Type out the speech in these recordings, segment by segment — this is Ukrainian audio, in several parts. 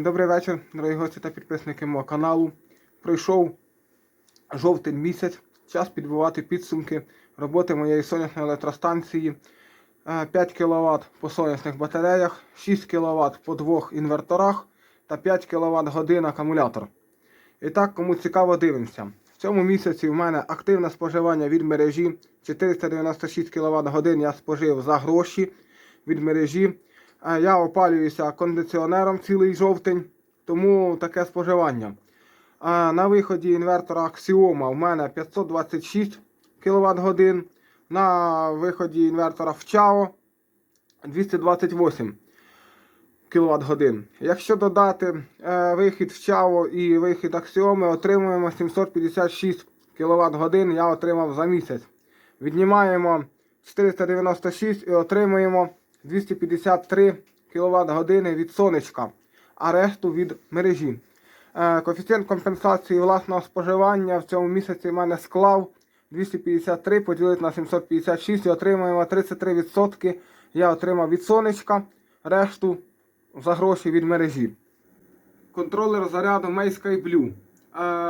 Добрий вечір, дорогі гості та підписники мого каналу. Пройшов жовтень місяць. Час підбивати підсумки роботи моєї сонячної електростанції. Е, 5 кВт по сонячних батареях, 6 кВт по двох інверторах та 5 кВт годин акумулятор. І так, кому цікаво, дивимося. В цьому місяці в мене активне споживання від мережі. 496 кВт годин я спожив за гроші від мережі. Е, Я опалююся кондиціонером цілий жовтень, тому таке споживання. На виході інвертора Axioma в мене 526 кВт годин. На виході інвертора Вчао 228 кВт годин. Якщо додати е, вихід Вчао і вихід Axioma, отримуємо 756 кВт годин я отримав за місяць. Віднімаємо 496 і отримуємо 253 кВт години від сонечка, а решту від мережі. Е, Коефіцієнт компенсації власного споживання в цьому місяці в мене склав 253 поділити на 756 і отримуємо 33%. Я отримав від сонечка, решту за гроші від мережі. Контролер заряду Sky Blue. Е,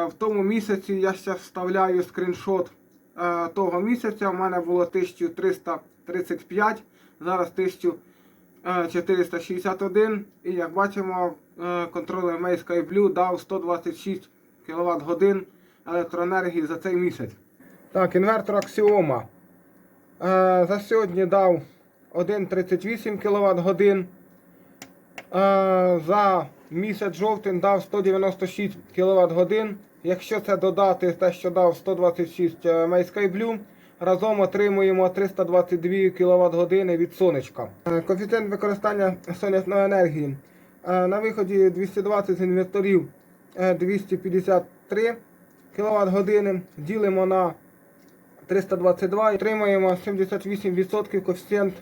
в тому місяці я ще вставляю скріншот е, того місяця. У мене було 1335, зараз 1461. І як бачимо, е, контролер May Sky дав 126 кВт годин електроенергії за цей місяць. Так, інвертор Axioma. Е, за сьогодні дав 1,38 кВт годин. Е, за місяць жовтень дав 196 кВт годин. Якщо це додати те, що дав 126 е, May Sky разом отримуємо 322 кВт години від сонечка. Е, Коефіцієнт використання сонячної енергії. Е, На виході 220 з інверторів е, 253 кВт години. Ділимо на 322 і отримуємо 78% коефіцієнт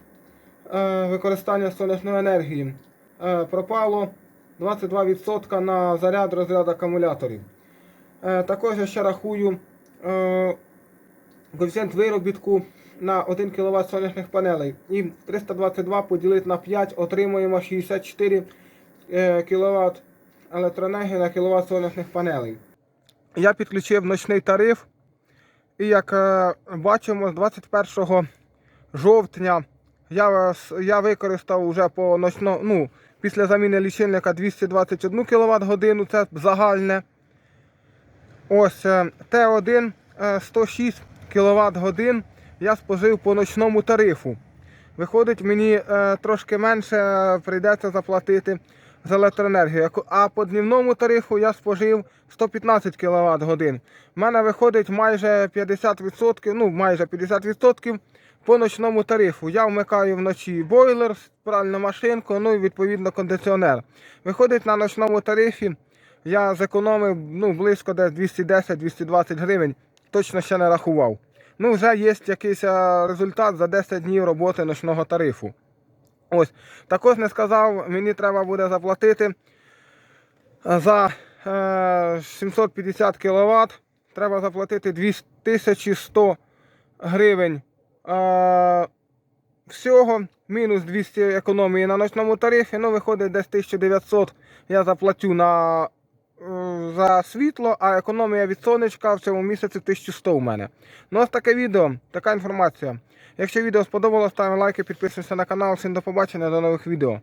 е, використання сонячної енергії. Пропало 22% на заряд розряд акумуляторів. Також я ще рахую коефіцієнт виробітку на 1 кВт сонячних панелей. І 322 поділити на 5 отримуємо 64 е, кВт електроенергії на кВт сонячних панелей. Я підключив ночний тариф. І як е, бачимо, з 21 жовтня я, с- я використав вже по ночно, ну, після заміни лічильника 221 кВт годину, це загальне. Ось е, Т1 е, 106 кВт годин я спожив по ночному тарифу. Виходить, мені е, трошки менше е, прийдеться заплатити за електроенергію. А по днівному тарифу я спожив 115 кВт годин. У мене виходить майже 50%, ну майже 50% по ночному тарифу. Я вмикаю вночі бойлер, пральну машинку, ну і відповідно кондиціонер. Виходить на ночному тарифі. Я зекономив ну, близько десь 210-220 гривень. Точно ще не рахував. Ну, вже є якийсь е, результат за 10 днів роботи ночного тарифу. Ось. Також не сказав, мені треба буде заплатити е, за е, 750 кВт. Треба заплатити 2100 гривень е, всього. Мінус 200 економії на ночному тарифі. Ну, виходить десь 1900 я заплатю на, е, за світло, а економія від сонечка в цьому місяці 1100 у мене. Ну ось таке відео, така інформація. Якщо відео сподобалось, ставимо лайки, підписуємося на канал. Всім до побачення, до нових відео.